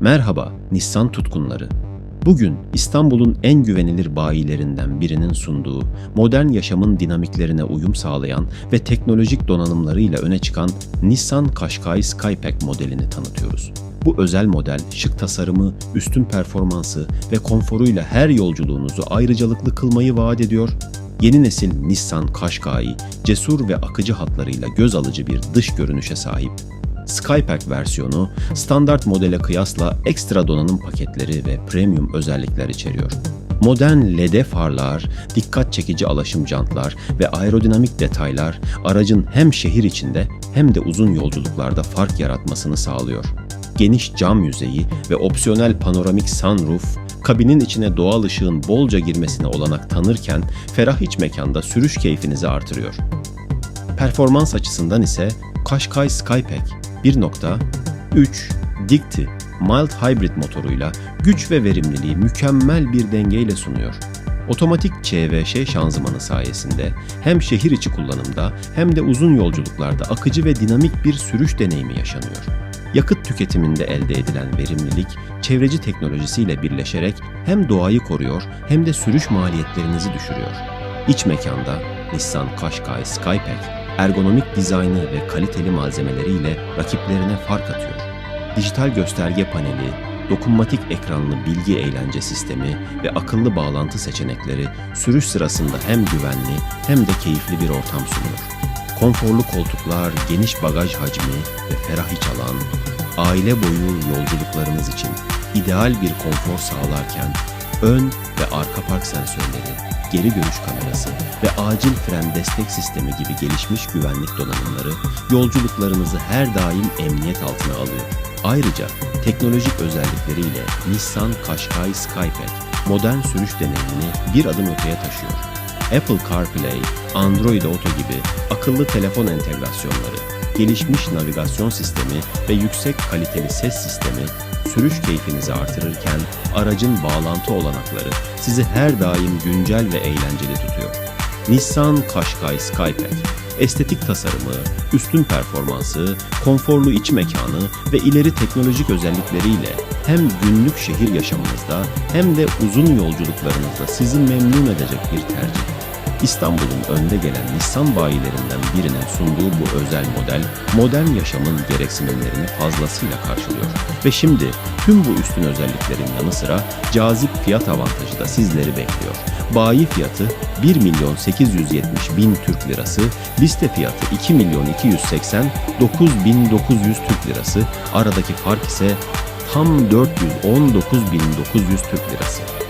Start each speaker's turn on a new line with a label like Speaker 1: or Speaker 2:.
Speaker 1: Merhaba Nissan tutkunları. Bugün İstanbul'un en güvenilir bayilerinden birinin sunduğu, modern yaşamın dinamiklerine uyum sağlayan ve teknolojik donanımlarıyla öne çıkan Nissan Qashqai Skypack modelini tanıtıyoruz. Bu özel model şık tasarımı, üstün performansı ve konforuyla her yolculuğunuzu ayrıcalıklı kılmayı vaat ediyor. Yeni nesil Nissan Qashqai, cesur ve akıcı hatlarıyla göz alıcı bir dış görünüşe sahip. Skypack versiyonu standart modele kıyasla ekstra donanım paketleri ve premium özellikler içeriyor. Modern LED farlar, dikkat çekici alaşım jantlar ve aerodinamik detaylar aracın hem şehir içinde hem de uzun yolculuklarda fark yaratmasını sağlıyor. Geniş cam yüzeyi ve opsiyonel panoramik sunroof kabinin içine doğal ışığın bolca girmesine olanak tanırken ferah iç mekanda sürüş keyfinizi artırıyor. Performans açısından ise Qashqai Skypack 1.3 Dicty Mild Hybrid motoruyla güç ve verimliliği mükemmel bir dengeyle sunuyor. Otomatik ÇVŞ şanzımanı sayesinde hem şehir içi kullanımda hem de uzun yolculuklarda akıcı ve dinamik bir sürüş deneyimi yaşanıyor. Yakıt tüketiminde elde edilen verimlilik, çevreci teknolojisiyle birleşerek hem doğayı koruyor hem de sürüş maliyetlerinizi düşürüyor. İç mekanda Nissan Qashqai Skypack, ergonomik dizaynı ve kaliteli malzemeleriyle rakiplerine fark atıyor. Dijital gösterge paneli, dokunmatik ekranlı bilgi eğlence sistemi ve akıllı bağlantı seçenekleri sürüş sırasında hem güvenli hem de keyifli bir ortam sunuyor. Konforlu koltuklar, geniş bagaj hacmi ve ferah iç alan, aile boyu yolculuklarınız için ideal bir konfor sağlarken ön ve arka park sensörleri, geri görüş kamerası ve acil fren destek sistemi gibi gelişmiş güvenlik donanımları yolculuklarınızı her daim emniyet altına alıyor. Ayrıca teknolojik özellikleriyle Nissan Qashqai Skypack modern sürüş deneyimini bir adım öteye taşıyor. Apple CarPlay, Android Auto gibi akıllı telefon entegrasyonları, gelişmiş navigasyon sistemi ve yüksek kaliteli ses sistemi sürüş keyfinizi artırırken aracın bağlantı olanakları sizi her daim güncel ve eğlenceli tutuyor. Nissan Qashqai Skypack estetik tasarımı, üstün performansı, konforlu iç mekanı ve ileri teknolojik özellikleriyle hem günlük şehir yaşamınızda hem de uzun yolculuklarınızda sizi memnun edecek bir tercih. İstanbul'un önde gelen Nissan bayilerinden birinin sunduğu bu özel model, modern yaşamın gereksinimlerini fazlasıyla karşılıyor. Ve şimdi tüm bu üstün özelliklerin yanı sıra cazip fiyat avantajı da sizleri bekliyor. Bayi fiyatı 1 milyon 870 bin Türk lirası, liste fiyatı 2 milyon 280 bin 900 Türk lirası, aradaki fark ise tam 419 bin 900 Türk lirası.